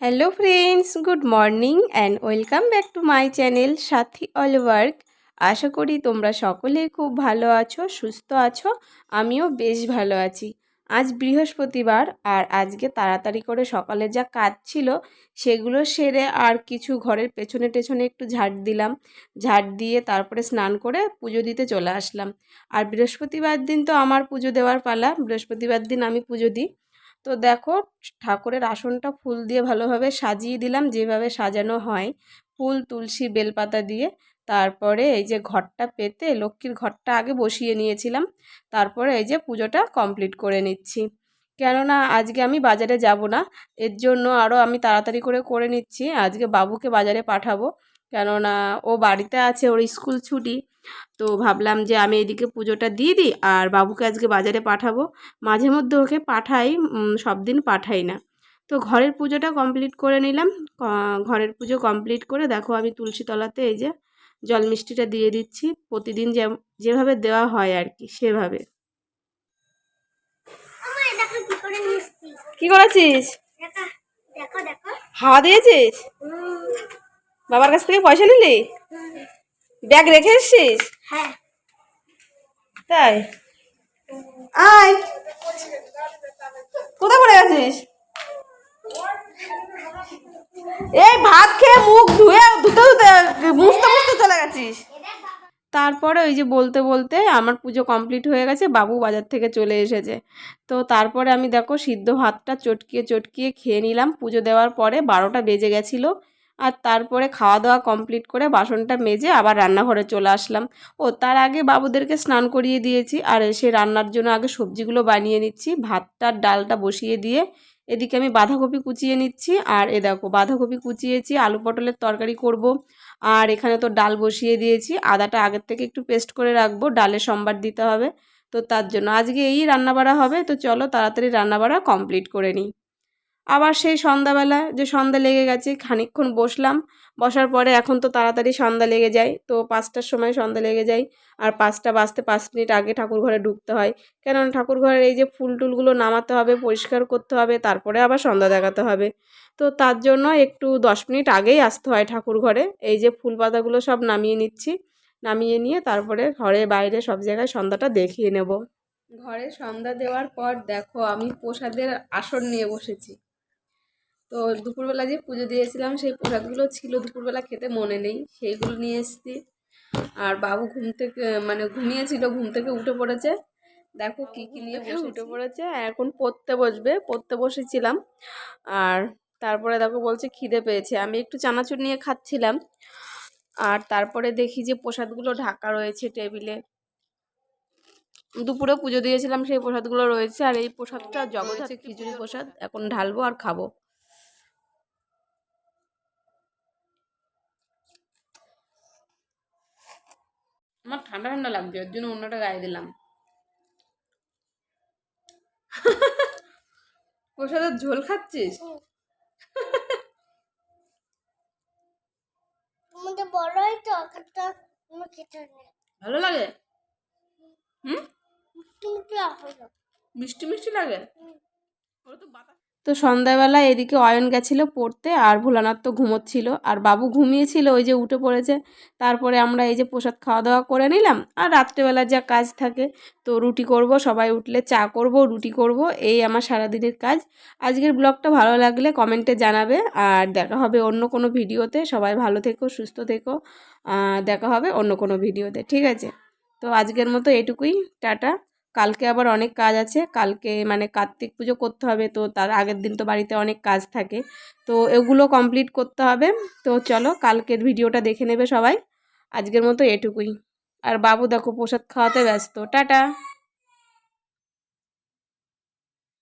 Hello friends good morning and welcome back to my channel Sathi all work আশা করি তোমরা সকলে খুব ভালো আছো, সুস্থ আছো, আমিও বেশ ভালো আছি। আজ বৃহস্পতিবার আর আজকে তাড়াতাড়ি করে সকালে যা কাজ ছিল সেগুলো সেরে আর কিছু ঘরের পেছনে টেছনে একটু ঝাড় দিলাম। ঝাড় দিয়ে তারপরে স্নান করে পুজো দিতে চলে আসলাম। আর বৃহস্পতিবার দিন তো আমার পুজো দেওয়ার পালা, বৃহস্পতিবার দিন আমি পুজো দিই। তো দেখো ঠাকুরের আসনটা ফুল দিয়ে ভালোভাবে সাজিয়ে দিলাম, যেভাবে সাজানো হয়। ফুল, তুলসী, বেলপাতা দিয়ে। তারপরে এই যে ঘরটা পেতে লক্ষ্মীর ঘরটা আগে বসিয়ে নিয়েছিলাম। তারপরে এই যে পুজোটা কমপ্লিট করে নিচ্ছি। কেননা আজকে আমি বাজারে যাব না, এর জন্য আরও আমি তাড়াতাড়ি করে করে নিচ্ছি। আজকে বাবুকে বাজারে পাঠাবো। কেননা ও বাড়িতে আছে ওর স্কুল ছুটি। তো ভাবলাম যে আমি এদিকে পুজোটা দিয়ে দিই আর বাবুকে আজকে বাজারে পাঠাবো। মাঝে মধ্যে ওকে পাঠাই সব দিন পাঠাই না। তো ঘরের পুজোটা কমপ্লিট করে নিলাম। ঘরের পুজো কমপ্লিট করে দেখো আমি তুলসী তলাতে এই যে জল মিষ্টিটা দিয়ে দিচ্ছি। প্রতিদিন যে যেভাবে দেওয়া হয় আর কি সেভাবে। কি করেছিস? হাওয়া দিয়েছিস? বাবার কাছ থেকে পয়সা নিলি? ব্যাগ রেখে এসছিস? হ্যাঁ। তাই? আয়। কোথায় পড়ে গেছিস? এই ভাত খেয়ে মুখ ধুয়ে ধুতে ধুতে মুছতে মুছতে চলে গেছিস। তারপরে ওই যে বলতে বলতে আমার পুজো কমপ্লিট হয়ে গেছে বাবু বাজার থেকে চলে এসেছে। তো তারপরে আমি দেখো সিদ্ধ ভাতটা চটকিয়ে চটকিয়ে খেয়ে নিলাম। পুজো দেওয়ার পরে বারোটা বেজে গেছিল। আর তারপরে খাওয়া দাওয়া কমপ্লিট করে বাসনটা মেজে আবার রান্নাঘরে চলে আসলাম। ও, তার আগে বাবুদেরকে স্নান করিয়ে দিয়েছি আর এসে রান্নার জন্য আগে সবজিগুলো বানিয়ে নিচ্ছি ভাতটার ডালটা বসিয়ে দিয়ে। এদিকে আমি বাঁধাকপি কুচিয়ে নিচ্ছি আর এ দেখো, বাঁধাকপি কুচিয়েছি, আলু পটলের তরকারি করব আর এখানে তো ডাল বসিয়ে দিয়েছি। আদাটা আগের থেকে একটু পেস্ট করে রাখব, ডালে সম্বার দিতে হবে। তো তার জন্য আজকে এই রান্নাবাড়া হবে। তো চলো তাড়াতাড়ি রান্নাবাড়া কমপ্লিট করে নিই। আবার সেই সন্ধ্যাবেলা যে সন্ধ্যা লেগে গেছে, খানিকক্ষণ বসলাম। বসার পরে এখন তো তাড়াতাড়ি সন্ধ্যা লেগে যায়, তো পাঁচটার সময় সন্ধ্যা লেগে যায়। আর পাঁচটা বাজতে পাঁচ মিনিট আগে ঠাকুর ঘরে ঢুকতে হয়। কেননা ঠাকুর ঘরের এই যে ফুল টুলগুলো নামাতে হবে, পরিষ্কার করতে হবে, তারপরে আবার সন্ধ্যা দেখাতে হবে। তো তার জন্য একটু দশ মিনিট আগেই আসতে হয় ঠাকুর ঘরে এই যে ফুল পাতাগুলো সব নামিয়ে নিচ্ছি, নামিয়ে নিয়ে তারপরে ঘরে বাইরে সব জায়গায় সন্ধ্যাটা দেখিয়ে নেব। ঘরে সন্ধ্যা দেওয়ার পর দেখো আমি প্রসাদের আসন নিয়ে বসেছি। তো দুপুরবেলা যে পুজো দিয়েছিলাম সেই প্রসাদগুলো ছিল দুপুরবেলা খেতে মনে নেই। সেইগুলো নিয়ে এসেছি। আর বাবু ঘুম থেকে মানে ঘুমিয়েছিল ঘুম থেকে উঠে পড়েছে। দেখো কি কি নিয়ে বসে উঠে পড়েছে এখন পড়তে বসবে পড়তে বসেছিলাম। আর তারপরে দেখো বলছে খিদে পেয়েছে। আমি একটু চানাচুর নিয়ে খাচ্ছিলাম। আর তারপরে দেখি যে প্রসাদগুলো ঢাকা রয়েছে টেবিলে। দুপুরে পুজো দিয়েছিলাম সেই প্রসাদগুলো রয়েছে। আর এই প্রসাদটা জগদ্ধাত্রী খিচুড়ি প্রসাদ। এখন ঢালবো আর খাব। আমার ঠান্ডা ঠান্ডা লাগছে ওর জন্য অন্যটা গায়ে দিলাম। ওর সাথে ঝোল খাচ্ছিস? বড়ই তো ভালো লাগে? হুম। মিষ্টি মিষ্টি লাগে? ওরা তো সন্ধ্যাবেলা এদিকে অয়ন গেছিল পড়তে আর ভোলানাথ তো ঘুমোচ্ছিল। আর বাবু ঘুমিয়েছিল, ওই যে উঠে পড়েছে। তারপরে আমরা এই যে প্রসাদ খাওয়া দাওয়া করে নিলাম আর রাত্রেবেলা যা কাজ থাকে, তো রুটি করব, সবাই উঠলে চা করব, রুটি করব, এই আমার সারাদিনের কাজ। আজকের ব্লগটা ভালো লাগলে কমেন্টে জানাবে আর দেখা হবে অন্য কোনো ভিডিওতে। সবাই ভালো থেকো, সুস্থ থেকো দেখা হবে অন্য কোনো ভিডিওতে, ঠিক আছে? তো আজকের মতো এটুকুই, টাটা। কালকে আবার অনেক কাজ আছে। কালকে মানে কার্তিক পুজো করতে হবে, তো তার আগের দিন তো বাড়িতে অনেক কাজ থাকে। তো এগুলো কমপ্লিট করতে হবে। তো চলো কালকের ভিডিওটা দেখে নেবে সবাই। আজকের মতো এটুকুই। আর বাবু দেখো প্রসাদ খাওয়াতে ব্যস্ত। টাটা!